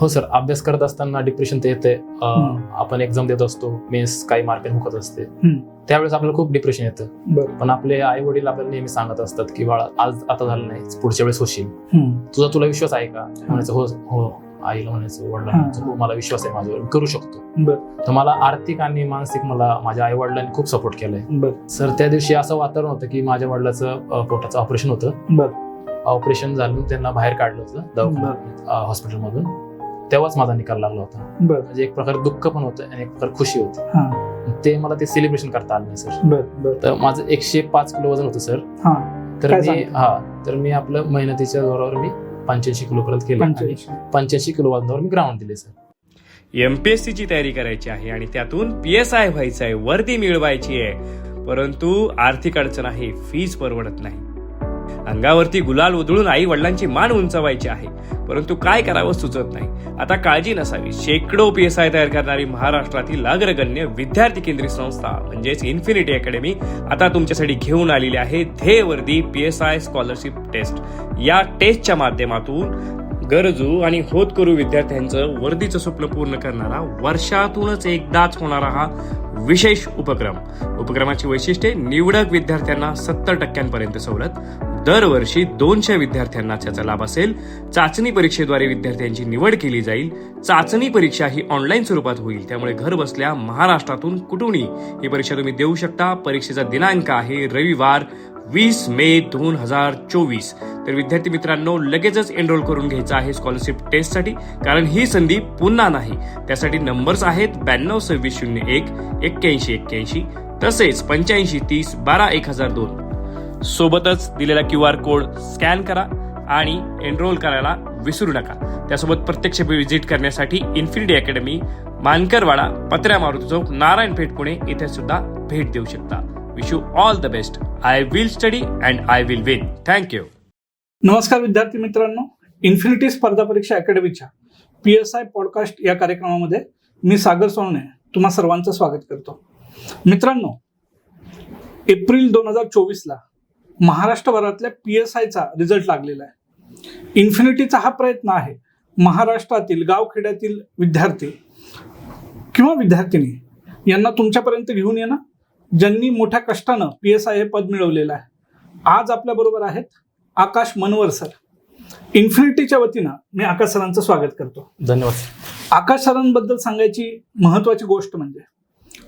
हो सर अभ्यास करत असताना डिप्रेशन तर येते. आपण एक्झाम देत असतो मेन्स काही मार्क हुकत असते. त्यावेळेस आपल्याला खूप डिप्रेशन येतं. पण आपले आई वडील आपल्याला नेहमी सांगत असतात की बाळा आज आता झालं नाही पुढच्या वेळेस होशील. तुझा तुला विश्वास आहे का? म्हणायचं हो हो आईला म्हणायचं म्हणायचं, हा. मला विश्वास आहे माझ्यावर करू शकतो. तर मला आर्थिक आणि मानसिक मला माझ्या आई वडिलांनी खूप सपोर्ट केलाय. सर त्या दिवशी असं वातावरण होतं की माझ्या वडिलाचं पोटाचं ऑपरेशन होतं. ऑपरेशन झालं त्यांना बाहेर काढलं होतं दवाखान्यात हॉस्पिटलमधून तेव्हाच माझा निकाल लागला होता. बरं. म्हणजे एक प्रकारे दुःख पण होतं आणि एक प्रकारे खुशी होती. हा. ते मला ते सेलिब्रेशन करता आलं नाही सर बरं बरं. तर माझं एकशे पाच किलो वजन होतं सर हा. तर काय मी सांगता? हा तर मी आपलं मेहनतीच्या जोरावर मी पंच्याऐंशी किलो पर्यंत केलं आणि पंच्याऐंशी. पंच्याऐंशी किलो वजनावर मी ग्राउंड दिले सर एमपीएससीची तयारी करायची आहे आणि त्यातून पी एस आय व्हायचं आहे वर्दी मिळवायची आहे. परंतु आर्थिक अडचण आहे फीज परवडत नाही. अंगावरती गुलाल उधळून आई वडिलांची मान उंचावायची आहे. परंतु काय करावं सुचत नाही. आता काळजी नसावी. शेकडो पी एस आय तयार करणारी महाराष्ट्रातील अग्रगण्य विद्यार्थी केंद्रित संस्था म्हणजेच इन्फिनिटी अकॅडमी आता तुमच्यासाठी घेऊन आलेली आहे ध्येयवर्दी P S I scholarship test या टेस्टच्या माध्यमातून गरजू आणि होतकरू विद्यार्थ्यांचं वर्दीचं स्वप्न पूर्ण करणारा वर्षातूनच एकदाच होणारा हा विशेष उपक्रम. उपक्रमाची वैशिष्ट्ये निवडक विद्यार्थ्यांना सत्तर टक्क्यांपर्यंत सवलत. दरवर्षी दोनशे विद्यार्थ्यांना त्याचा लाभ असेल. चाचणी परीक्षेद्वारे विद्यार्थ्यांची निवड केली जाईल. चाचणी परीक्षा ही ऑनलाईन स्वरूपात होईल. त्यामुळे घर बसल्या महाराष्ट्रातून कुठूनही ही परीक्षा तुम्ही देऊ शकता. परीक्षेचा दिनांक आहे रविवार. वीस मे दोन हजार चोवीस. तर विद्यार्थी मित्रांनो लगेचच एनरोल करून घ्यायचं आहे स्कॉलरशिप टेस्टसाठी कारण ही संधी पुन्हा नाही. त्यासाठी नंबर्स आहेत ब्याण्णव सव्वीस शून्य एक एक्क्याऐंशी एक्क्याऐंशी. तसेच पंच्याऐंशी तीस बारा एक हजार दोन. सोबतच दिलेला क्यू आर कोड स्कॅन करा आणि एनरोल करायला विसरू नका. त्यासोबत प्रत्यक्ष व्हिजिट करण्यासाठी इन्फिनिटी अकॅडमी मानकरवाडा पत्र्या मारुती चौक नारायणपेठ पुणे इथे सुद्धा भेट देऊ शकता. Wish you all the best I will study and I will win thank you नमस्कार विद्यार्थी मित्रांनो. इन्फिनिटी स्पर्धा परीक्षा अकॅडमीच्या पी एस आय पॉडकास्ट या कार्यक्रमामध्ये मी सागर सोनवणे तुम्हा सर्वांचं स्वागत करतो. मित्रांनो एप्रिल दोन हजार चोवीसला महाराष्ट्रभरातल्या पी एस आयचा रिझल्ट लागलेला आहे. इन्फिनिटीचा हा प्रयत्न आहे. महाराष्ट्रातील गावखेड्यातील विद्यार्थी किंवा विद्यार्थिनी यांना तुमच्यापर्यंत घेऊन येणं ज्यांनी मोठ्या कष्टानं पी एस आय हे पद मिळवलेलं आहे. आज आपल्याबरोबर आहेत आकाश मनवर सर. इन्फिनिटीच्या वतीनं मी आकाश सरांचं स्वागत करतो. धन्यवाद आकाश सरांबद्दल सांगायची महत्वाची गोष्ट म्हणजे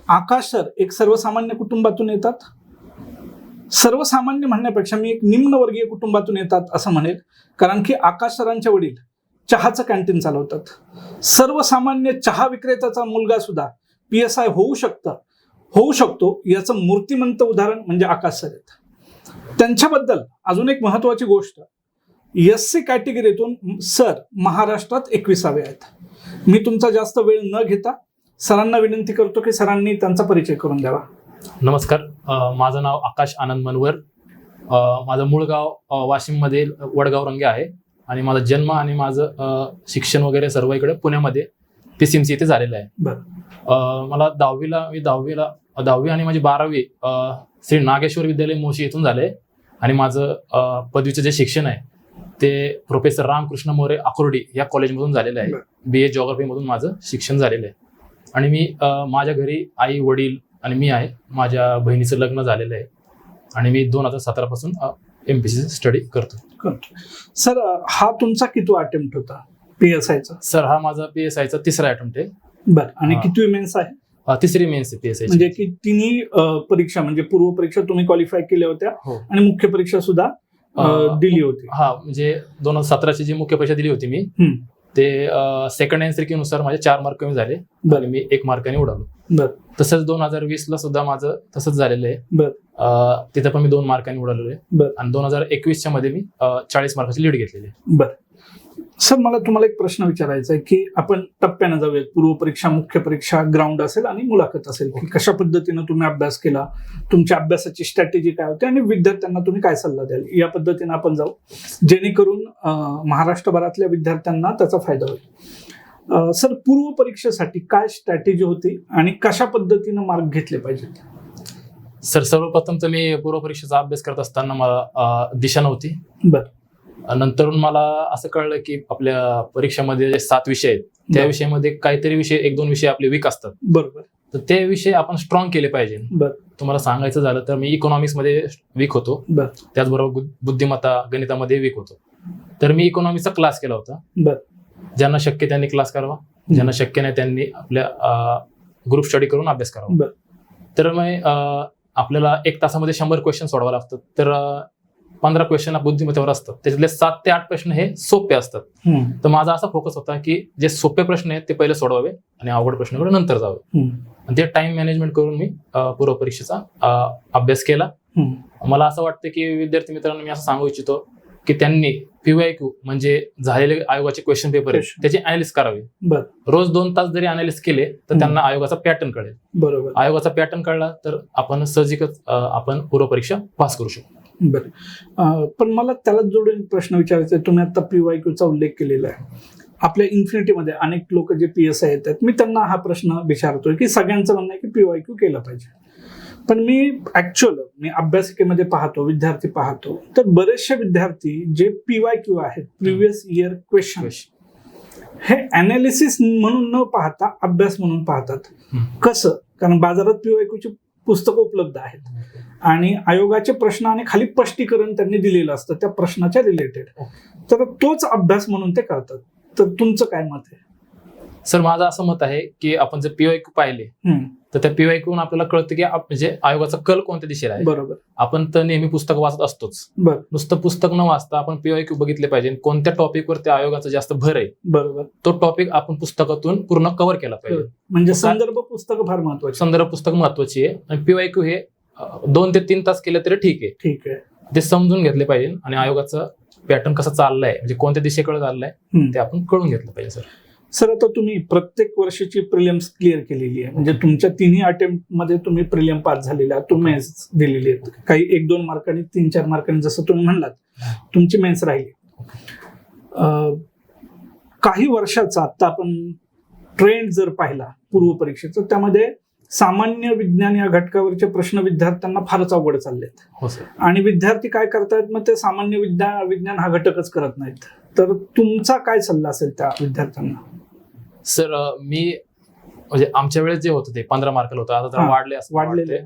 आकाश सर एक सर्वसामान्य कुटुंबातून येतात. सर्वसामान्य म्हणण्यापेक्षा मी एक निम्नवर्गीय कुटुंबातून येतात असं म्हणेल. कारण की आकाश सरांचे वडील चहाचं कॅन्टीन चालवतात. सर्वसामान्य चहा विक्रेत्याचा मुलगा सुद्धा पी एस आय होऊ शकतं होऊ शकतो याचं मूर्तिमंत उदाहरण म्हणजे आकाश सर आहेत. त्यांच्याबद्दल अजून एक महत्वाची गोष्ट एस सी कॅटेगरीतून सर महाराष्ट्रात एकविसावे आहेत. मी तुमचा जास्त वेळ न घेता सरांना विनंती करतो की सरांनी त्यांचा परिचय करून द्यावा. नमस्कार. माझं नाव आकाश आनंद मनवर. माझं मूळ गाव वाशिममध्ये वडगाव रंगे आहे आणि माझा जन्म आणि माझं शिक्षण वगैरे सर्व इकडे पुण्यामध्ये पी सी एम सी इथे झालेलं आहे. मला दहावीला मी दहावीला दहावी आणि माझी बारावी श्री नागेश्वर विद्यालय मोशी इथून झाले. आणि माझं पदवीचं जे शिक्षण आहे ते प्रोफेसर रामकृष्ण मोरे आकुर्डी या कॉलेजमधून झालेलं आहे. बी ए जॉग्राफीमधून माझं शिक्षण झालेलं आहे. आणि मी माझ्या घरी आई वडील आणि मी आहे. माझ्या बहिणीचं लग्न झालेलं आहे. आणि मी दोन हजार सतरापासून एम पी सी स्टडी करतो सर हा तुमचा किती अटेम्प्ट होता? पी एस आयचा सर हा माझा पी एस आयचा तिसरा अटेम्प्ट आहे. बरं. आणि. किती मेन्स आहे? तिसरी पी एस म्हणजे की तिन्ही परीक्षा म्हणजे पूर्व परीक्षा तुम्ही क्वालिफाय केल्या होत्या हो. आणि मुख्य परीक्षा सुद्धा दिली होती. हा म्हणजे दोन हजार सतराची जी मुख्य परीक्षा दिली होती मी. ते सेकंड हँडनुसार माझे चार मार्क कमी झाले. बरं. मी एक मार्काने उडालो बरं. तसंच दोन हजार वीस ला सुद्धा माझं तसंच झालेलं आहे. तिथं पण मी दोन मार्काने उडालेलो आहे. बरं. आणि दोन हजार एकवीसच्या मध्ये मी चाळीस मार्काची लीड घेतलेली आहे. बर. सर मला तुम्हाला एक प्रश्न विचारायचा आहे की आपण टप्प्यानं जाऊयात. पूर्व परीक्षा मुख्य परीक्षा ग्राउंड असेल आणि मुलाखत असेल. की कशा पद्धतीनं तुम्ही अभ्यास केला? तुमच्या अभ्यासाची स्ट्रॅटेजी काय होती? आणि विद्यार्थ्यांना तुम्ही काय सल्ला द्याल? या पद्धतीनं आपण जाऊ. जेणेकरून महाराष्ट्रभरातल्या विद्यार्थ्यांना त्याचा फायदा होईल. सर पूर्व परीक्षेसाठी काय स्ट्रॅटेजी होती आणि कशा पद्धतीनं मार्क घेतले पाहिजेत? सर सर्वप्रथम तर मी पूर्व परीक्षेचा अभ्यास करत असताना मला दिशा नव्हती. बर. नंतर मला असं कळलं की आपल्या परीक्षामध्ये जे सात विषय आहेत त्या. विषयामध्ये काहीतरी विषय एक दोन विषय आपले वीक असतात. बरोबर. तर ते विषय आपण स्ट्रॉंग केले पाहिजे. तुम्हाला सांगायचं झालं तर मी इकॉनॉमिक्समध्ये वीक होतो. बर. त्याचबरोबर बुद्धिमत्ता गणितामध्ये वीक होतो. तर मी इकॉनॉमिक्सचा क्लास केला होता. ज्यांना शक्य त्यांनी क्लास करावा. ज्यांना शक्य नाही त्यांनी आपल्या ग्रुप स्टडी करून अभ्यास करावा. तर मग आपल्याला एक तासामध्ये शंभर क्वेश्चन सोडवा लागतात. तर पंधरा क्वेश्चन बुद्धिमत्तेवर असतात त्याच्यातले सात ते आठ प्रश्न हे सोपे असतात. तर माझा असा फोकस होता की जे सोपे प्रश्न आहेत ते पहिले सोडवावे आणि अवघड प्रश्नाकडे नंतर जावे. आणि ते टाइम मॅनेजमेंट करून मी पूर्व परीक्षेचा अभ्यास केला. मला असं वाटतं की विद्यार्थी मित्रांनो मी असं सांगू इच्छितो की त्यांनी पीवायक्यू म्हणजे झालेले आयोगाचे क्वेश्चन पेपर आहेत. त्याचे अनालिस करावे. रोज दोन तास जरी अनालिस केले तर त्यांना आयोगाचा पॅटर्न कळेल. बरोबर. आयोगाचा पॅटर्न कळला तर आपण सहजिकच आपण पूर्व परीक्षा पास करू शकतो बर. पण मला त्याला जोडून प्रश्न विचारायचा आहे. तुम्ही आता पीवायक्यूचा उल्लेख केलेला आहे. आपल्या इन्फिनिटीमध्ये अनेक लोक जे पी एस आय येतात मी त्यांना हा प्रश्न विचारतोय की सगळ्यांचं म्हणणं आहे की पीवायक्यू केलं पाहिजे. पण मी ऍक्च्युअल मी अभ्यासिकेमध्ये पाहतो विद्यार्थी पाहतो. तर बरेचसे विद्यार्थी जे पीवायक्यू आहेत प्रिव्हियस इयर क्वेश्चन हे अनालिसिस म्हणून न पाहता अभ्यास म्हणून पाहतात. कसं? कारण बाजारात पीवायक्यूची पुस्तकं उपलब्ध आहेत. आणि आयोगाचे प्रश्न आणि खाली स्पष्टीकरण त्यांनी दिलेलं असतं त्या प्रश्नाच्या रिलेटेड तर तोच अभ्यास म्हणून ते करतात. तर तुमचं काय मत आहे? सर माझं असं मत आहे की आपण जर पीवायक्यू पाहिले तर त्या पीवायक्यून आपल्याला कळतं की म्हणजे आयोगाचा कल कोणत्या दिशेला आहे? बरोबर. आपण तर नेहमी पुस्तक वाचत असतोच. नुसतं पुस्तक न वाचता आपण पीवायक्यू बघितले पाहिजे कोणत्या टॉपिकवर त्या आयोगाचा जास्त भर आहे बरोबर. तो टॉपिक आपण पुस्तकातून पूर्ण कव्हर केला पाहिजे. म्हणजे संदर्भ पुस्तकं फार महत्वाची. संदर्भ पुस्तक महत्वाची आहे. आणि पीवायक्यू हे दोन ते तीन तास केले तरी ठीक आहे. ठीक आहे. ते समजून घेतले पाहिजे आणि आयोगाचा पॅटर्न कसा चाललाय म्हणजे कोणत्या दिशेकडे चाललाय. ते आपण कळून घेतलं पाहिजे सर सर आता तुम्ही प्रत्येक वर्षाची प्रिलियम्स क्लिअर केलेली आहे. म्हणजे तुमच्या तिन्ही अटेम्प्टमध्ये तुम्ही प्रिलियम पास झालेला तुम्ही मेन्स दिलेली आहेत काही एक दोन मार्कांनी तीन चार मार्कांनी जसं तुम्ही म्हणलात तुमची मेन्स राहिली. अं, काही वर्षाचा आता आपण ट्रेंड जर पाहिला पूर्व परीक्षेचा त्यामध्ये सामान्य विज्ञान या घटकावरचे प्रश्न विद्यार्थ्यांना फारच अवघड चाललेत. हो सर. आणि विद्यार्थी काय करतायत? मग ते सामान्य विज्ञान विज्ञान हा घटकच करत नाहीत. तर तुमचा काय सल्ला असेल त्या विद्यार्थ्यांना? सर मी म्हणजे आमच्या वेळेस जे होतं ते पंधरा मार्कला होतं. आता तर वाढले असं वाढलेले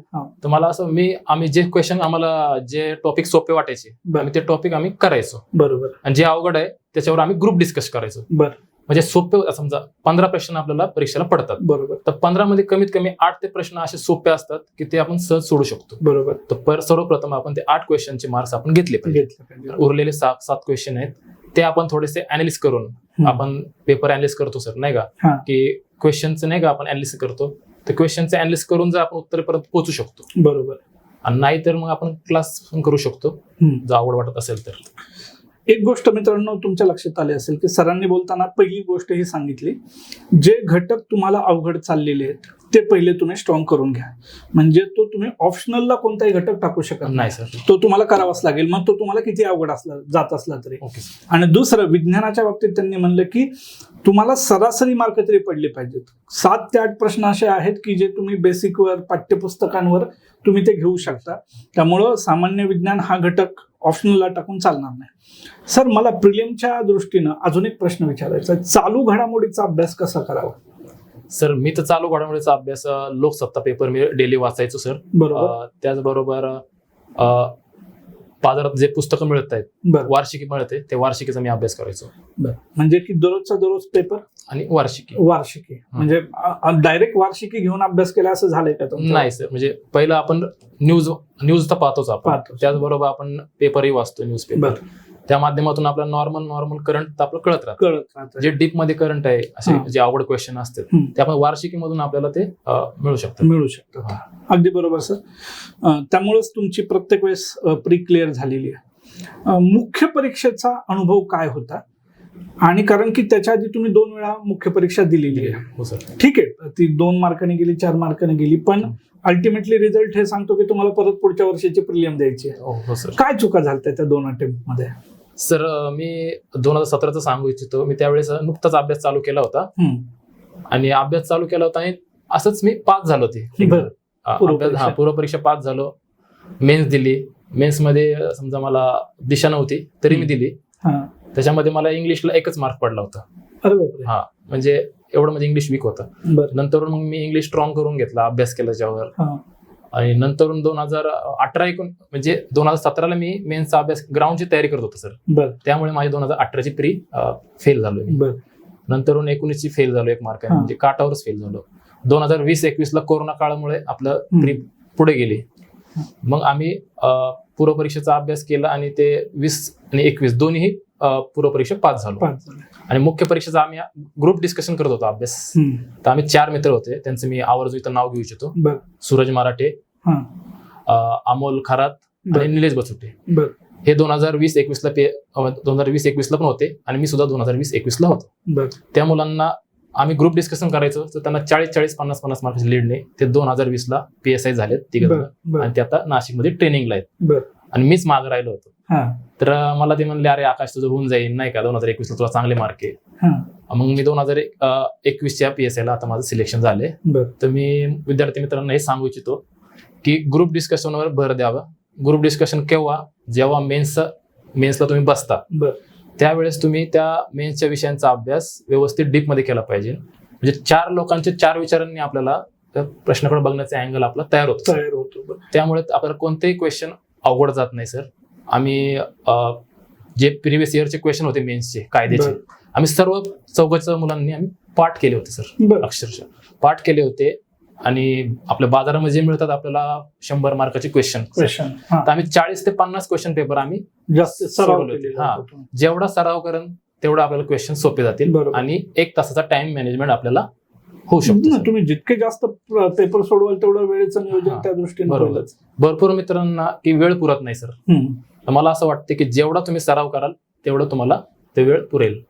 तर मला असं मी आम्ही जे क्वेश्चन आम्हाला जे टॉपिक सोपे वाटायचे. आम्ही ते टॉपिक आम्ही करायचो. बरोबर. आणि जे अवघड आहे त्याच्यावर आम्ही ग्रुप डिस्कस करायचो. बर. म्हणजे सोपे समजा पंधरा प्रश्न आपल्याला परीक्षेला पडतात. बरोबर. तर पंधरा मध्ये कमीत कमी आठ ते प्रश्न असे सोपे असतात की ते आपण सहज सोडू शकतो. बरोबर. तर पर सर्वप्रथम आपण ते आठ क्वेश्चनचे मार्क्स आपण घेतले पाहिजे. उरलेले सात सात क्वेश्चन आहेत. ते आपण थोडेसे अनालिस करून. आपण पेपर अनालिस करतो सर नाही. का? की क्वेश्चनचं नाही का आपण अनालिस करतो? तर क्वेश्चनचं अनालिस करून जर आपण उत्तरेपर्यंत पोहोचू शकतो. बरोबर. आणि नाही तर मग आपण क्लास करू शकतो. जर आवड वाटत असेल तर. एक गोष्ट मित्रांनो तुमच्या लक्षात आली असेल की सरांनी बोलताना पहिली गोष्ट ही सांगितली जे घटक तुम्हाला अवघड चाललेले आहेत ते पहिले तुम्ही स्ट्रॉंग करून घ्या. म्हणजे तो तुम्ही ऑप्शनलला कोणताही घटक टाकू शकत नाही. सर. तो तुम्हाला करावाच लागेल मग तो तुम्हाला किती अवघड असला जात असला तरी. आणि दुसरं विज्ञानाच्या बाबतीत त्यांनी म्हणलं की तुम्हाला सरासरी मार्क तरी पडले पाहिजेत. सात ते आठ प्रश्न असे आहेत की जे तुम्ही बेसिकवर पाठ्यपुस्तकांवर तुम्ही ते घेऊ शकता. त्यामुळं सामान्य विज्ञान हा घटक ऑप्शनलला टाकून चालणार नाही. सर मला प्रिलियमच्या दृष्टीनं अजून एक प्रश्न विचारायचा. चालू घडामोडीचा अभ्यास कसा करावा? सर मी तर चालू घडामोडीचा अभ्यास लोकसत्ता पेपर मी डेली वाचायचो सर. त्याचबरोबर बाजारात जे पुस्तकं मिळत आहेत वार्षिकी मिळते ते वार्षिकीचा मी अभ्यास करायचो. म्हणजे की दररोजचा दररोज पेपर? आणि वार्षिकी. वार्षिकी. म्हणजे डायरेक्ट वार्षिकी घेऊन अभ्यास केला असं झालंय का नाही सर म्हणजे पहिलं आपण न्यूज न्यूज तर पाहतोच आपण. त्याचबरोबर आपण पेपरही वाचतो न्यूज पेपर त्या माध्यमातून आपला नॉर्मल नॉर्मल करंट आपलं कळत राहतं. कळत राहतं. जे डीपमध्ये करंट आहे असे हा. जे आवड क्वेश्चन असतात. ते आपण वार्षिकीमधून आपल्याला ते अं, मिळू शकतात. मिळू शकतं अगदी बरोबर सर. अं, त्यामुळेच तुमची प्रत्येक वेळेस प्री क्लिअर झालेली आहे. अं, मुख्य परीक्षेचा अनुभव काय होता? आणि कारण की त्याच्या आधी तुम्ही दोन वेळा मुख्य परीक्षा दिलेली आहे. हो सर. ठीक आहे. ती दोन मार्काने गेली चार मार्काने गेली पण अल्टिमेटली रिझल्ट हे सांगतो की तुम्हाला परत पुढच्या वर्षाची प्रिलियम द्यायची आहे. हो हो सर. काय चुका झाल्या त्या दोन अटेम्प्टमध्ये? सर मी दोन हजार सतराचं सांगू इच्छितो. मी त्यावेळेस नुकताच अभ्यास चालू केला होता. आणि अभ्यास चालू केला होता आणि असंच मी पास झालो ते. हा, पूर्व परीक्षा. पास झालो. मेन्स दिली. मेन्समध्ये समजा मला दिशा नव्हती तरी मी. दिली. हा. त्याच्यामध्ये मला इंग्लिशला एकच मार्क पडला होता. हा म्हणजे एवढं म्हणजे इंग्लिश वीक होतं. नंतर मग मी इंग्लिश स्ट्रॉंग करून घेतला अभ्यास केला हा. आणि नंतर दोन हजार अठरा एकूण म्हणजे दोन हजार सतराला मी मेन्सचा अभ्यास ग्राउंडची तयारी करत होतो सर त्यामुळे माझी दोन हजार अठराची प्री फेल झालो नंतर एकोणीसची फेल झालो एक मार्क. म्हणजे काटावरच फेल झालो. दोन हजार वीस एकवीस ला कोरोना काळामुळे आपलं प्री पुढे गेली. मग आम्ही पूर्वपरीक्षेचा अभ्यास केला आणि ते वीस आणि एकवीस दोन्ही पूर्वपरीक्षा पास झालो. आणि मुख्य परीक्षेचा आम्ही ग्रुप डिस्कशन करत होतो अभ्यास. तर आम्ही चार मित्र होते. त्यांचं मी आवर्जून इथं नाव घेऊ इच्छितो. सूरज मराठे अमोल खरात आणि निलेश बसुटे. हे दोन हजार वीस एकवीसला पे दोन हजार वीस एकवीसला पण होते आणि मी सुद्धा दोन हजार वीस एकवीसला होतो. बर. त्या मुलांना आम्ही ग्रुप डिस्कशन करायचो तर त्यांना चाळीस चाळीस पन्नास पन्नास मार्क्स लीडने ते दोन हजार वीसला पी एस आय झालेत तिघ आणि ते आता नाशिकमध्ये ट्रेनिंगला आहेत. आणि मीच मागं राहिलो होतो. तर मला ते म्हणले अरे आकाश तुझं होऊन जाईल. नाही का? दोन हजार एकवीसला तुला चांगले मार्क आहे. मग मी दोन हजार एकवीसच्या पी एस आयला आता माझं सिलेक्शन झाले तर मी विद्यार्थी मित्रांना हे सांगू इच्छितो की ग्रुप डिस्कशनवर भर द्यावं. ग्रुप डिस्कशन केव्हा? जेव्हा मेन्स मेन्सला तुम्ही बसता. त्यावेळेस तुम्ही त्या मेन्सच्या विषयांचा अभ्यास व्यवस्थित डीपमध्ये केला पाहिजे. म्हणजे चार लोकांच्या चार विचारांनी आपल्याला त्या प्रश्नाकडे बघण्याचा अँगल आपला तयार होतो तयार होतो त्यामुळे आपल्याला कोणतेही क्वेश्चन अवघड जात नाही सर आम्ही जे प्रिव्हियस इयरचे क्वेश्चन होते मेन्सचे कायद्याचे. आम्ही सर्व चौघाच्या मुलांनी आम्ही पाठ केले होते सर अक्षरशः. पाठ केले होते. आणि आपल्या बाजारामध्ये जे मिळतात आपल्याला शंभर मार्काचे क्वेश्चन क्वेश्चन तर आम्ही चाळीस ते पन्नास क्वेश्चन पेपर आम्ही जास्त सराव हा. जेवढा सराव करेन तेवढा आपल्याला क्वेश्चन सोपे जातील बरोबर. आणि एक तासाचा टाइम मॅनेजमेंट आपल्याला होऊ शकतो. तुम्ही जितके जास्त पेपर सोडवाल तेवढं वेळेचं नियोजन. त्या दृष्टीने. भरपूर मित्रांना की वेळ पुरत नाही सर मला असं वाटतं की जेवढा तुम्ही सराव कराल तेवढं तुम्हाला ते वेळ पुरेल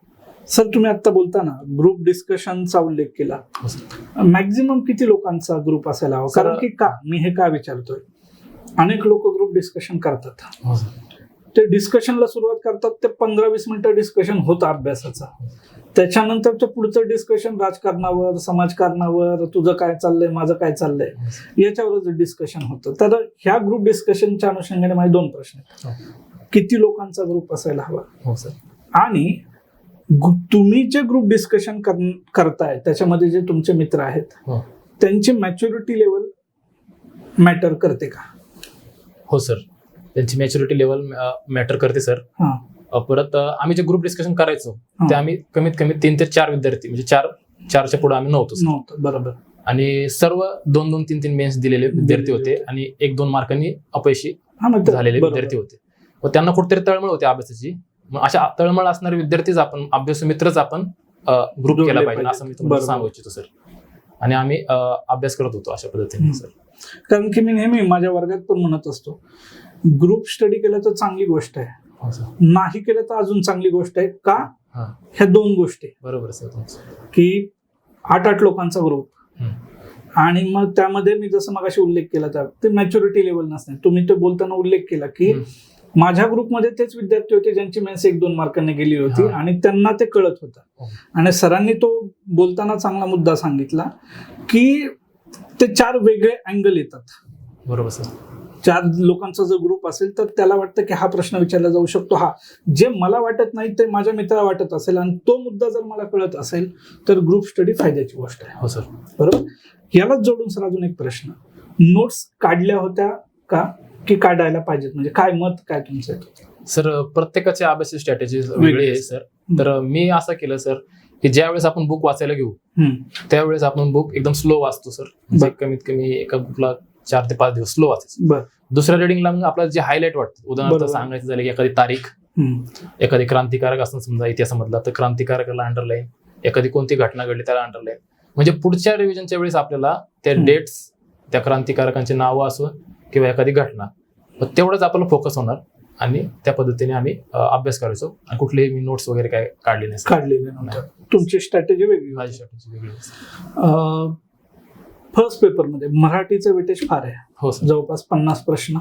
सर तुम्ही आता बोलताना ग्रुप डिस्कशनचा उल्लेख केला. हो. मॅक्झिमम किती लोकांचा ग्रुप असायला हवा? कारण की का? मी हे का विचारतोय? अनेक लोक ग्रुप डिस्कशन करतात. हो. ते डिस्कशनला सुरुवात करतात ते पंधरा वीस मिनिटं डिस्कशन होतं अभ्यासाचं. त्याच्यानंतरचं पुढचं डिस्कशन राजकारणावर समाजकारणावर तुझं काय चाललंय माझं काय चाललंय याच्यावरच डिस्कशन होतं. तर ह्या ग्रुप डिस्कशनच्या अनुषंगाने माझे दोन प्रश्न आहेत. किती लोकांचा ग्रुप असायला हवा? हो सर. आणि तुम्ही जे ग्रुप डिस्कशन करताय त्याच्यामध्ये जे तुमचे मित्र आहेत हो. त्यांची मॅच्युरिटी लेवल मॅटर करते का? हो सर त्यांची मॅच्युरिटी लेवल मॅटर करते सर परत आम्ही जे ग्रुप डिस्कशन करायचो. ते आम्ही कमीत कमी तीन ते चार विद्यार्थी म्हणजे चार चारच्या पुढे आम्ही नव्हतो बरोबर. आणि सर्व दोन दोन तीन तीन मेन्स दिलेले विद्यार्थी होते. आणि एक दोन मार्कांनी अपयशी झालेले. विद्यार्थी होते. व त्यांना कुठेतरी तळमळ होती अभ्यासाची. मग अशा तळमळ असणारे विद्यार्थीच आपण अभ्यासू मित्रच आपण ग्रुप केला पाहिजे. असं मी तुम्हाला. सांगू इच्छितो सर आणि आम्ही अभ्यास करत होतो अशा पद्धतीने. सर कारण की मी नेहमी माझ्या वर्गात पण म्हणत असतो ग्रुप स्टडी केलं तर चांगली गोष्ट आहे. हो नाही केलं तर अजून चांगली गोष्ट आहे. का? हा. ह्या दोन गोष्टी. बरोबर सर की आठ आठ लोकांचा ग्रुप. आणि मग त्यामध्ये मी जसं मगाशी उल्लेख केला त्या ते मॅच्युरिटी लेवल नसते. तुम्ही ते बोलताना उल्लेख केला की. माझ्या ग्रुपमध्ये तेच विद्यार्थी होते ज्यांची मेन्स एक दोन मार्कांनी गेली होती. आणि त्यांना ते कळत होतं. हो. आणि सरांनी तो बोलताना चांगला मुद्दा सांगितला की ते चार वेगळे अँगल येतात. बरोबर सर. चार लोकांचा जर ग्रुप असेल तर त्याला वाटतं की हा प्रश्न विचारला जाऊ शकतो. हा जे मला वाटत नाही ते माझ्या मित्राला वाटत असेल आणि तो मुद्दा जर मला कळत असेल तर ग्रुप स्टडी फायद्याची गोष्ट आहे. हो सर. बरोबर? यालाच जोडून सर अजून एक प्रश्न. नोट्स काढल्या होत्या का? की काढायला पाहिजेत. म्हणजे काय मत काय तुमचं? सर प्रत्येकाची अभ्यासाची स्ट्रॅटेजी वेगळी आहे सर. तर मी असं केलं सर की ज्या वेळेस आपण बुक वाचायला घेऊ त्यावेळेस आपण बुक एकदम स्लो वाचतो सर. म्हणजे. कमीत कमी एका बुकला चार ते पाच दिवस स्लो वाचायचं. दुसऱ्या रिडिंगला मग आपल्याला जे हायलाइट वाटतं उदाहरणार्थ. सांगायचं झालं की एखादी तारीख एखादी क्रांतिकारक असं समजा इतिहासामधला तर क्रांतिकारकाला अंडरलाईन एखादी कोणती घटना घडली त्याला अंडरलाईन म्हणजे पुढच्या रिव्हिजनच्या वेळेस आपल्याला त्या. डेट्स त्या क्रांतिकारकांची नावं असो किंवा एखादी घटना तेवढंच आपल्याला फोकस होणार आणि त्या पद्धतीने आम्ही अभ्यास करायचो. आणि कुठलेही मी नोट्स वगैरे काय काढले नाही सर. काढलेले नव्हतं. तुमची स्ट्रॅटेजी वेगळी माझी strategy वेगळी. फर्स्ट पेपरमध्ये मराठीचं वेटेज फार आहे. हो जवळपास पन्नास प्रश्न.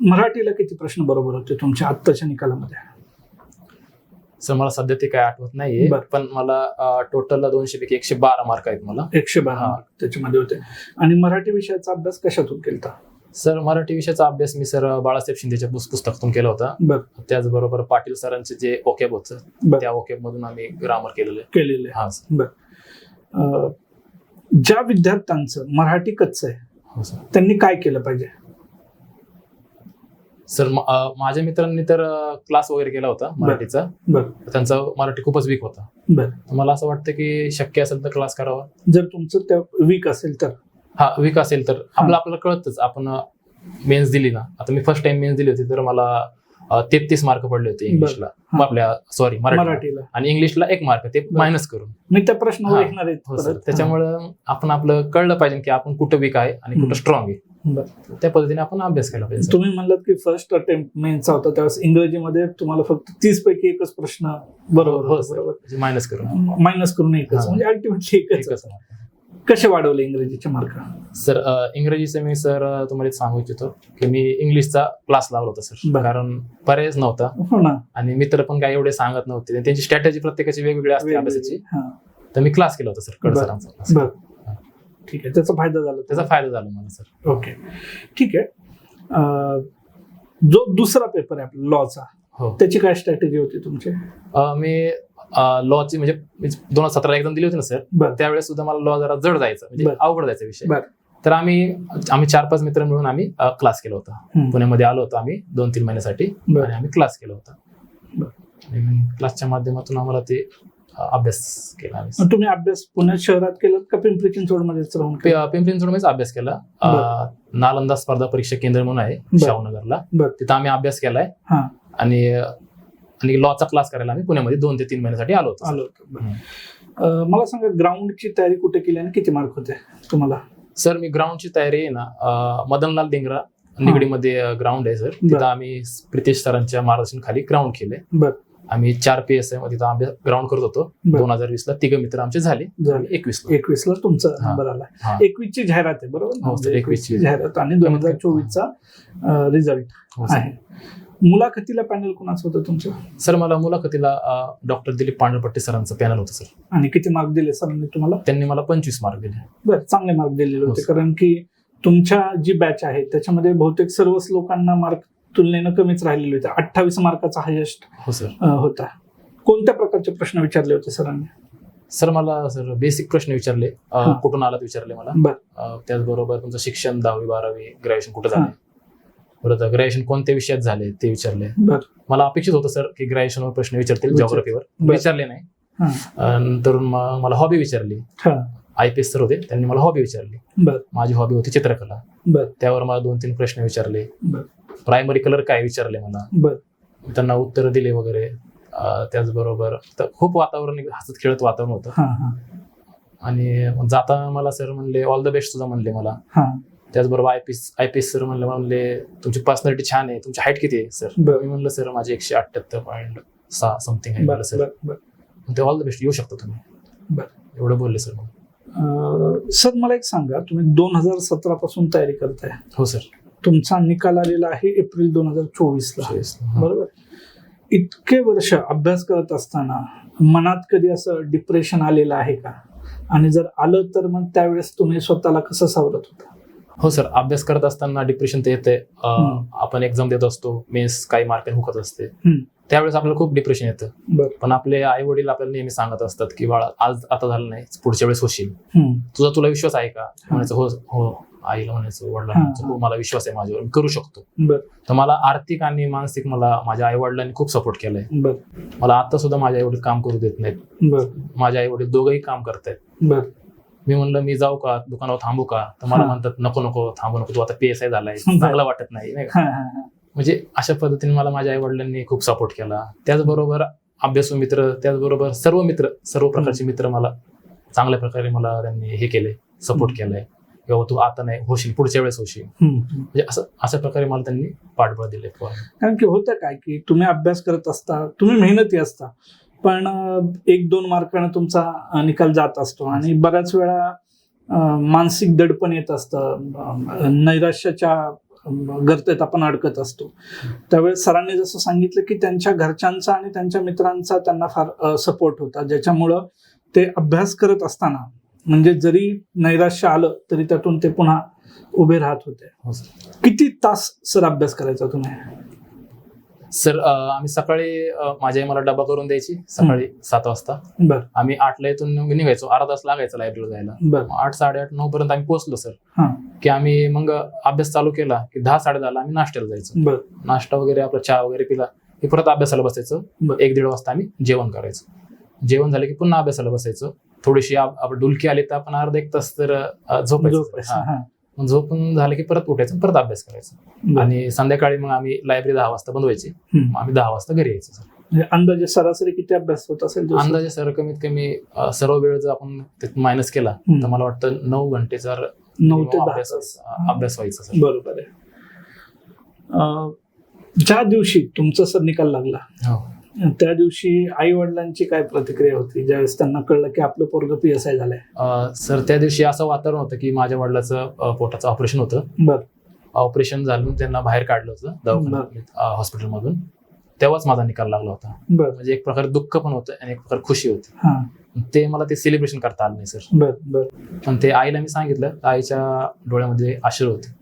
मराठीला किती प्रश्न बरोबर होते तुमच्या आत्ताच्या निकालामध्ये? सर मला सध्या ते काय आठवत नाहीये. बर. पण मला टोटलला दोनशे पैकी एकशे बारा मार्क आहेत मला. एकशे बारा हा. मार्क त्याच्यामध्ये होते. आणि मराठी विषयाचा अभ्यास कशातून केलता? सर मराठी विषयाचा अभ्यास मी सर बाळासाहेब शिंदेच्या पुस- पुस्तकातून केला होता. बर. त्याचबरोबर पाटील सरांचे जे ओकेब होतं बर. त्या ओकेब मधून आम्ही ग्रामर केलेलं आहे. केलेले हा सर. अं, ज्या विद्यार्थ्यांचं मराठी कच्चं आहे हो सर. त्यांनी काय केलं पाहिजे? सर माझ्या मित्रांनी तर क्लास वगैरे केला होता मराठीचा. त्यांचा मराठी खूपच वीक होता. मला असं वाटतं की शक्य असेल तर क्लास करावा. जर तुमचं त्या वीक असेल तर? हा वीक असेल तर. आपलं आपल्याला कळतच. आपण मेन्स दिली ना. आता मी फर्स्ट टाइम मेन्स दिली होती तर मला तेहतीस मार्क पडले होते इंग्लिशला. आपल्या सॉरी मराठी मराठीला. आणि इंग्लिशला एक मार्क ते. मायनस करून. मी त्या प्रश्नावर हा. त्याच्यामुळं आपण आपलं कळलं पाहिजे की आपण कुठं वीक आहे आणि. कुठं स्ट्रॉंग आहे. त्या पद्धतीने आपण अभ्यास केला पाहिजे. तुम्ही म्हणलात की फर्स्ट अटेम्प्ट मेनचा होता त्यावेळेस इंग्रजीमध्ये तुम्हाला फक्त तीस पैकी एकच प्रश्न बरोबर हो सर बरोबर म्हणजे मायनस करून मायनस करून एकच हा. म्हणजे अल्टिमेटली एकच. कसे वाढवले इंग्रजीचे मार्क सर इंग्रजीचं मी सर तुम्हाला सांगू इच्छितो की मी इंग्लिशचा क्लास लावला होता सर. कारण पर्यायच नव्हता हो आणि मित्र पण काय एवढे सांगत नव्हते त्यांची स्ट्रॅटेजी प्रत्येकाची वेगवेगळी असते अभ्यासाची हा. तर मी क्लास केला होता सर. कडसरांचा ठीक आहे. त्याचा फायदा झाला त्याचा फायदा झाला मला सर. ओके. ठीक आहे. जो दुसरा पेपर आहे आपला लॉचा हो. त्याची काय स्ट्रॅटेजी होती तुमची? मी लॉची म्हणजे दोन हजार सतरा एक्झाम दिली होती ना सर. बर. त्यावेळेस सुद्धा मला लॉ जरा जड जायचा म्हणजे. अवघड जायचा विषय. बर. तर आम्ही आम्ही चार पाच मित्र मिळून आम्ही क्लास केला होता. पुण्यामध्ये आलो होतो आम्ही दोन तीन महिन्यासाठी. बर. आणि आम्ही क्लास केला होता. क्लासच्या माध्यमातून आम्हाला ते अभ्यास केला आम्ही मग तुम्ही अभ्यास पुण्यात शहरात केलात का पिंपरी चिंचवड मध्येच राहून केलात? पि- पिंपरी चिंचवडमध्येच अभ्यास केला अ, नालंदा स्पर्धा परीक्षा केंद्र म्हणून आहे बर. शाहूनगरला बर. तिथं आम्ही अभ्यास केलाय हा आणि आणि लॉचा क्लास करायला आम्ही पुण्यामध्ये दोन ते तीन महिन्यासाठी आलो होतो आलो होतो बरं. हम्म. अं, मला सांगा ग्राउंडची तयारी कुठे केली आणि किती मार्क होते तुम्हाला सर मी ग्राउंडची तयारी आहे ना अ, मदनलाल डिंगरा निगडीमध्ये ग्राउंड आहे सर तिथं बर. आम्ही प्रितेश सरांच्या मार्गदर्शनाखाली ग्राउंड केले बर आम्ही चार पी एस आयमध्ये अभ्यास ग्राउंड करत होतो. दोन हजार वीस ला तिघ मित्र आमचे झाले एकवीस एकवीस ला तुमचा हा. नंबर आला हा. एकवीस ची जाहिरात आहे बरोबर? हो, 21 ची. 21 ची जाहिरात आणि दोन हजार चोवीस चा रिझल्ट हो, सर. आहे मुलाखतीला पॅनल कोणाचं होतं तुमचं सर मला मुलाखतीला डॉक्टर दिलीप पांढरपट्टी सरांचं पॅनल होतं सर आणि किती मार्क दिले सरांनी तुम्हाला त्यांनी मला पंचवीस मार्क दिले बरं चांगले मार्क दिलेले हो, होते सर. कारण की तुमच्या जी बॅच आहे त्याच्यामध्ये बहुतेक सर्वच लोकांना मार्क तुलनेनं कमीच राहिलेले होते. अठ्ठावीस मार्काचा हायेस्ट हो सर होता. कोणत्या प्रकारचे प्रश्न विचारले होते सरांनी? सर मला सर बेसिक प्रश्न विचारले. अ, हा. कुठून आलात विचारले मला? बर. अ, त्याचबरोबर तुमचं शिक्षण दहावी बारावी ग्रॅज्युएशन कुठं हा. झाले परत ग्रॅज्युएशन कोणत्या विषयात झाले ते विचारले. बर. मला अपेक्षित होतं सर की ग्रॅज्युएशनवर प्रश्न विचारतील विचार- जॉग्रफीवर बर. विचारले नाही. हा. अ, नंतर मला हॉबी विचारली. हा. आय पी एस सर होते त्यांनी मला हॉबी विचारली. बर. माझी हॉबी होती चित्रकला. बर. त्यावर मला दोन तीन प्रश्न विचारले. बर. प्रायमरी कलर काय विचारले मला बर. त्यांना उत्तर दिले वगैरे. त्याचबरोबर खूप वातावरण हसत खेळत वातावरण होतं. हा हा. आणि जाताना मला सर म्हणले ऑल द बेस्ट सुद्धा म्हणले मला. हा. त्याचबरोबर I P S I P S sir म्हणले म्हणले तुमची पर्सनॅलिटी छान आहे. तुमची हाईट किती आहे सर मी म्हणलं सर माझे एकशे अठ्ठ्याहत्तर पॉईंट सहा समथिंग आहे. सर ते ऑल द बेस्ट येऊ शकता तुम्ही. बर. एवढं बोलले सर मग सर मला एक सांगा तुम्ही दोन हजार सतरा पासून तयारी करताय. हो सर तुमचा निकाल आलेला आहे एप्रिल दोन हजार चोवीस ला हा. बरोबर? इतके वर्ष अभ्यास करत असताना मनात कधी असं डिप्रेशन आलेलं आहे का? आणि जर आलं तर मग त्यावेळेस तुम्ही स्वतःला कसं सावरत होता? हो सर अभ्यास करत असताना डिप्रेशन तर येते. आपण एक्झाम देत असतो मेन्स काही मार्क हुकत असते. त्यावेळेस आपल्याला खूप डिप्रेशन येतं. पण आपले आई वडील आपल्याला नेहमी सांगत असतात की बाळा आज आता झालं नाही पुढच्या वेळेस होशील. तुझा तुला विश्वास आहे का? म्हणायचं हो हो. आईला म्हणायचं वडिलांना मला विश्वास आहे माझ्यावर मी करू शकतो. तर मला आर्थिक आणि मानसिक मला माझ्या आई वडिलांनी खूप सपोर्ट केलाय. मला आता सुद्धा माझ्या आई वडील काम करू देत नाहीत. माझ्या आई वडील दोघंही काम करतायत. मी म्हणलं मी जाऊ का? दुकानावर थांबू का? तर मला. म्हणतात नको नको थांबू नको तू आता पी एस आय झालाय चांगलं वाटत नाही नाही का? म्हणजे अशा पद्धतीने मला माझ्या आई वडिलांनी खूप सपोर्ट केला. त्याचबरोबर अभ्यासू मित्र त्याचबरोबर सर्व मित्र सर्व प्रकारचे मित्र मला चांगल्या प्रकारे मला त्यांनी हे केले सपोर्ट केलाय. किंवा तू आता नाही होशील पुढच्या वेळेस होशील. म्हणजे असं अशा प्रकारे मला त्यांनी पाठबळ दिले. कारण की होतं काय की तुम्ही अभ्यास करत असता तुम्ही मेहनती असता पण एक दोन मार्काने तुमचा निकाल जात असतो आणि बऱ्याच वेळा मानसिक दडपण येत असतं नैराश्याच्या गर्तेत आपण अडकत असतो. त्यावेळेस सरांनी जसं सांगितलं की त्यांच्या घरच्यांचा आणि त्यांच्या मित्रांचा त्यांना फार सपोर्ट होता ज्याच्यामुळं ते अभ्यास करत असताना म्हणजे जरी नैराश्य आलं तरी त्यातून ते पुन्हा उभे राहत होते. हो किती तास सर अभ्यास करायचा तुम्ही? सर आम्ही सकाळी अं, माझी आई मला डबा करून द्यायची सकाळी सात वाजता. बर. आम्ही आठला इथून निघायचो अर्धा तास लागायचा लायब्ररीला जायला. बर. मग आठ साडेआठ नऊ पर्यंत आम्ही पोहोचलो सर. की आम्ही मग अभ्यास चालू केला की दहा साडे दहाला आम्ही नाश्त्याला जायचो. नाश्ता वगैरे आपला चहा वगैरे पिला की परत अभ्यासाला बसायचं. एक दीड वाजता आम्ही जेवण करायचं. जेवण झालं की पुन्हा अभ्यासाला बसायचं. थोडीशी डुलकी आली तर आपण अर्धा एक तास तर झोपायचं. मग झोपून झालं की परत उठायचं परत अभ्यास करायचा. आणि संध्याकाळी मग आम्ही लायब्ररी दहा वाजता बंद व्हायची. मग आम्ही दहा वाजता घरी यायचो सर म्हणजे अंदाजे सरासरी किती अभ्यास होत असेल? अंदाजे सर कमीत कमी सर्व वेळ जर आपण मायनस केला. तर मला वाटतं नऊ घंटे जर नऊ ते अभ्यास अभ्यास व्हायचा बरोबर आहे ज्या दिवशी तुमचा सर निकाल लागला हो त्या दिवशी आई वडिलांची काय प्रतिक्रिया होती? ज्यावेळेस त्यांना कळलं की आपलं पोरग पी एस आय झालंय. सर त्या दिवशी असं वातावरण होतं की माझ्या वडिलाचं पोटाचं ऑपरेशन होतं. बर. ऑपरेशन झालं त्यांना बाहेर काढलं होतं दवाखान्यात हॉस्पिटलमधून. तेव्हाच माझा निकाल लागला होता. बर. म्हणजे एक प्रकारे दुःख पण होतं आणि एक प्रकारे खुशी होती. ते मला ते सेलिब्रेशन करता आलं नाही सर. बर बर. पण ते आईला मी सांगितलं आईच्या डोळ्यामध्ये आश्रू होते.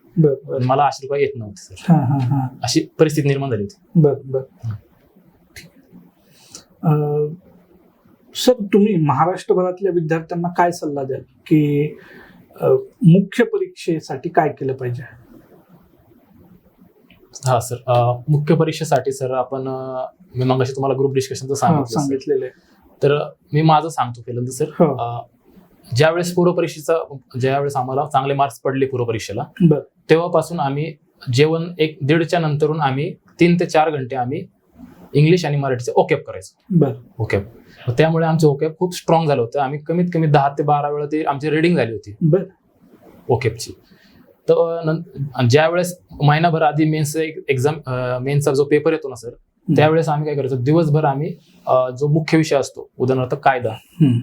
मला आश्रू काय येत नव्हते सर. अशी परिस्थिती निर्माण झाली होती. बर बर. अं, सर तुम्ही महाराष्ट्रभरातल्या विद्यार्थ्यांना काय सल्ला द्याल? की मुख्य परीक्षेसाठी काय केलं पाहिजे? हा सर. मुख्य परीक्षेसाठी सर आपण मी मग तुम्हाला ग्रुप डिस्कशनचं. सांगितलेलं आहे. तर मी माझं सांगतो पहिल्यांदा सर. हो. ज्यावेळेस पूर्वपरीक्षेचा ज्यावेळेस आम्हाला चांगले मार्क्स पडले पूर्वपरीक्षेला बर. तेव्हापासून आम्ही जेवण एक दीडच्या नंतरून आम्ही तीन ते चार घंटे आम्ही इंग्लिश आणि मराठीचे ओकेप करायचो. बर. ओकेप त्यामुळे आमचे ओकेप खूप स्ट्रॉंग झालं होतं. आम्ही कमीत कमी दहा ते बारा वेळा ते आमची रिडिंग झाली होती. बर. ओकेपची तर नं- ज्यावेळेस महिनाभर आधी मेन्स एक्झाम मेन्सचा जो पेपर येतो ना सर त्यावेळेस आम्ही काय करायचो दिवसभर आम्ही जो मुख्य विषय असतो उदाहरणार्थ कायदा.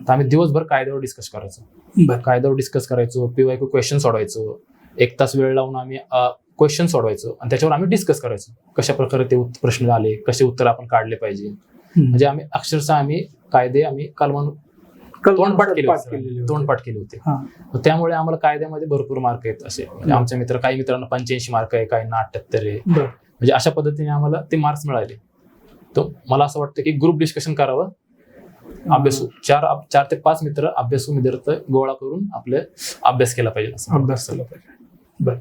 तर आम्ही दिवसभर कायद्यावर डिस्कस करायचो. बर. कायद्यावर डिस्कस करायचो पीवाय क्वेश्चन सोडवायचो. एक तास वेळ लावून आम्ही क्वेश्चन सोडवायचो आणि त्याच्यावर आम्ही डिस्कस करायचो. कशा प्रकारे ते प्रश्न आले कसे उत्तर आपण काढले पाहिजे. म्हणजे आम्ही अक्षरशः आम्ही कायदे आम्ही कलमान तोंडपाठ केले. तोंडपाठ केले होते. त्यामुळे आम्हाला कायद्यामध्ये भरपूर मार्क आहेत असे. म्हणजे. आमच्या मित्र काही मित्रांना पंच्याऐंशी मार्क आहे काही अठ्याहत्तर आहे. म्हणजे अशा पद्धतीने आम्हाला ते मार्क्स मिळाले. तर मला असं वाटतं की ग्रुप डिस्कशन करावं. अभ्यासू चार चार ते पाच मित्र अभ्यासू विद्यार्थी गोळा करून आपले अभ्यास केला पाहिजे अभ्यास. केला पाहिजे. बर.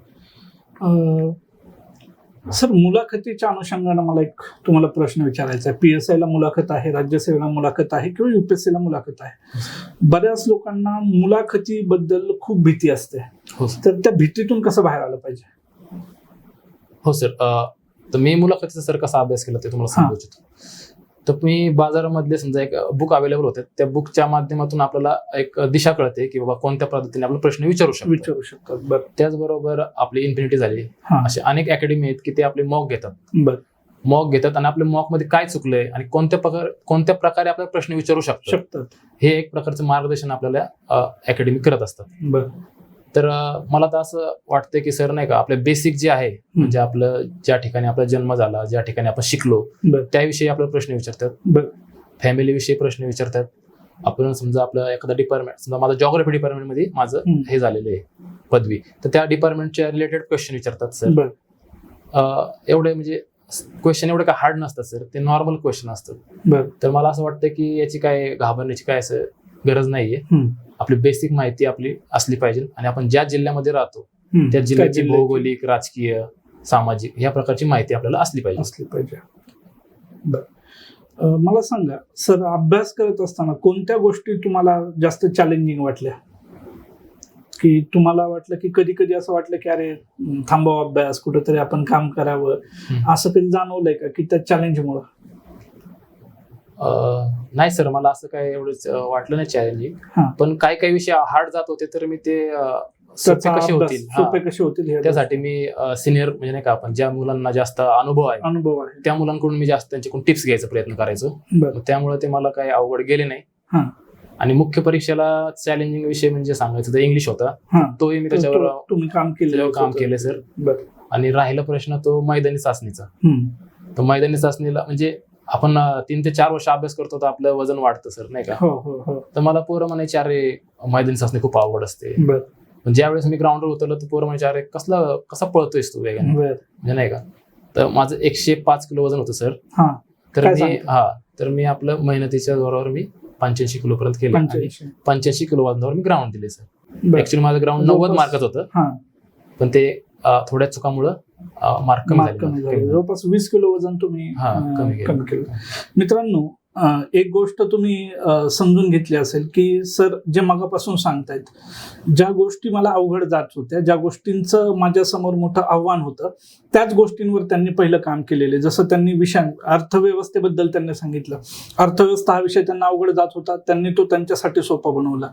सर मुलाखतीच्या अनुषंगानं मला एक तुम्हाला प्रश्न विचारायचा आहे. पी एस आयला मुलाखत आहे राज्यसेवेला मुलाखत आहे किंवा युपीएससीला मुलाखत आहे. बऱ्याच लोकांना मुलाखतीबद्दल खूप भीती असते. हो तर त्या भीतीतून कसं बाहेर आलं पाहिजे? हो सर. तर मी मुलाखतीचा सर कसा अभ्यास केला ते तुम्हाला सांगू इच्छितो. तर मी बाजारामधले समजा एक बुक अवेलेबल होते त्या बुकच्या माध्यमातून आपल्याला एक दिशा कळते की बाबा कोणत्या पद्धतीने आपण प्रश्न विचारू शकतो. विचारू शकतात बर. त्याचबरोबर आपली इन्फिनिटी झाली. असे अनेक अकॅडमी आहेत की ते आपले मॉक घेतात. बर. मॉक घेतात आणि आपल्या मॉकमध्ये काय चुकलंय आणि कोणत्या प्रकार कोणत्या प्रकारे आपल्याला प्रश्न विचारू शकतो शकतात. हे एक प्रकारचं मार्गदर्शन आपल्याला अकॅडमी करत असतात. बर. तर मला तर असं वाटतं की सर नाही का आपलं बेसिक जे आहे म्हणजे आपलं ज्या ठिकाणी आपला जन्म झाला ज्या ठिकाणी आपण शिकलो त्याविषयी आपल्याला प्रश्न विचारतात. फॅमिलीविषयी प्रश्न विचारतात. आपण समजा आपलं एखादा डिपार्टमेंट समजा माझं जॉग्राफी डिपार्टमेंटमध्ये माझं. हे झालेलं आहे पदवी. तर त्या डिपार्टमेंटच्या रिलेटेड क्वेश्चन विचारतात सर. एवढे म्हणजे क्वेश्चन एवढे काय हार्ड नसतात सर. ते नॉर्मल क्वेश्चन असतात. तर मला असं वाटतं की याची काय घाबरण्याची काय असं गरज नाहीये. आपली बेसिक माहिती आपली असली पाहिजे. आणि आपण ज्या जिल्ह्यामध्ये राहतो. त्या जिल्ह्याची भौगोलिक राजकीय सामाजिक या प्रकारची माहिती आपल्याला असली पाहिजे. असली पाहिजे. मला सांगा सर अभ्यास करत असताना कोणत्या गोष्टी तुम्हाला जास्त चॅलेंजिंग वाटल्या? की तुम्हाला वाटलं की कधी कधी असं वाटलं की अरे थांबावा अभ्यास कुठेतरी आपण काम करावं. असं कधी जाणवलंय का की त्या चॅलेंजमुळं नाही सर मला असं काय एवढं वाटलं नाही चॅलेंजिंग. पण काही काही विषय हार्ड जात होते तर मी ते सोपे कसे होतील. सोपे कसे होतील त्यासाठी मी सिनियर म्हणजे नाही का आपण ज्या मुलांना जास्त अनुभव आहे अनुभव आहे. त्या मुलांकडून मी जास्त त्यांच्याकडून टिप्स घ्यायचा प्रयत्न करायचो. त्यामुळे ते मला काही अवघड गेले नाही. आणि मुख्य परीक्षेला चॅलेंजिंग विषय म्हणजे सांगायचं तर इंग्लिश होता. तोही मी त्याच्यावर काम केलं काम केले सर आणि राहिला प्रश्न तो मैदानी चाचणीचा. तर मैदानी चाचणीला म्हणजे आपण तीन ते चार वर्ष अभ्यास करतो तर आपलं वजन वाढतं सर नाही का? हो हो हो. तर मला पोरं म्हणायचे अरे मैदानी चाचणी खूप आवड असते. पण ज्या वेळेस मी ग्राउंडवर उतरलो तर पोरं म्हणजे अरे कसला कसा पळतोयस तू वेगाने? म्हणजे नाही का? तर माझं एकशे पाच किलो वजन होतं सर. हा. तर मी? हा तर मी आपलं मेहनतीच्या जोरावर मी पंच्याऐंशी किलो पर्यंत केलं पंच्याऐंशी. किलो वजनावर मी ग्राउंड दिले सर. ऍक्च्युली माझं ग्राउंड नव्वद मार्कच होतं. पण ते थोड्या चुकामुळं मार्क कमी मार्क कमी झाले जवळपास वीस किलो वजन तुम्ही हा, कमी केलं. कमी केलं. मित्रांनो एक गोष्ट तुम्ही समजून घेतली असेल की सर जे मगापासून सांगतायत ज्या गोष्टी मला अवघड जात होत्या ज्या गोष्टींचं माझ्यासमोर मोठं आव्हान होतं त्याच गोष्टींवर त्यांनी पहिलं काम केलेले जसं त्यांनी विषय अर्थव्यवस्थेबद्दल त्यांनी सांगितलं. अर्थव्यवस्था हा विषय त्यांना अवघड जात होता त्यांनी तो त्यांच्यासाठी सोपा बनवला.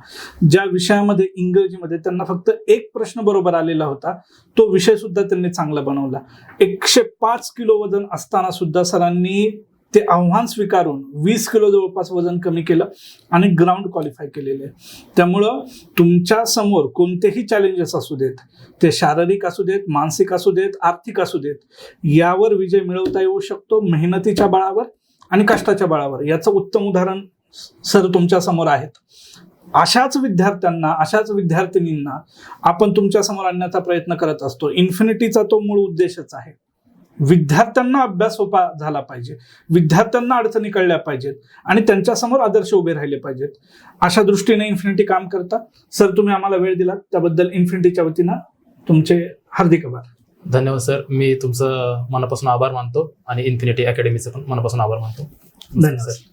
ज्या विषयामध्ये इंग्रजीमध्ये त्यांना फक्त एक प्रश्न बरोबर आलेला होता तो विषय सुद्धा त्यांनी चांगला बनवला. एकशे पाच किलो वजन असताना सुद्धा सरांनी ते आव्हान स्वीकारून वीस किलो जवळपास वजन कमी केलं आणि ग्राउंड क्वालिफाय केलेले त्यामुळं तुमच्यासमोर कोणतेही चॅलेंजेस असू देत ते शारीरिक असू देत मानसिक असू देत आर्थिक असू देत यावर विजय मिळवता येऊ शकतो मेहनतीच्या बळावर आणि कष्टाच्या बळावर. याचं उत्तम उदाहरण सर तुमच्यासमोर आहेत. अशाच विद्यार्थ्यांना अशाच विद्यार्थिनींना आपण तुमच्यासमोर आणण्याचा प्रयत्न करत असतो. इन्फिनिटीचा तो मूळ उद्देशच आहे. विद्यार्थ्यांना अभ्यास सोपा झाला पाहिजे. विद्यार्थ्यांना अडचणी कळल्या पाहिजेत आणि त्यांच्यासमोर आदर्श उभे राहिले पाहिजेत. अशा दृष्टीने इन्फिनिटी काम करता. सर तुम्ही आम्हाला वेळ दिला त्याबद्दल इन्फिनिटीच्या वतीनं तुमचे हार्दिक आभार. धन्यवाद सर मी तुमचं मनापासून आभार मानतो आणि इन्फिनिटी अकॅडमीचं पण मनापासून आभार मानतो. धन्यवाद. सर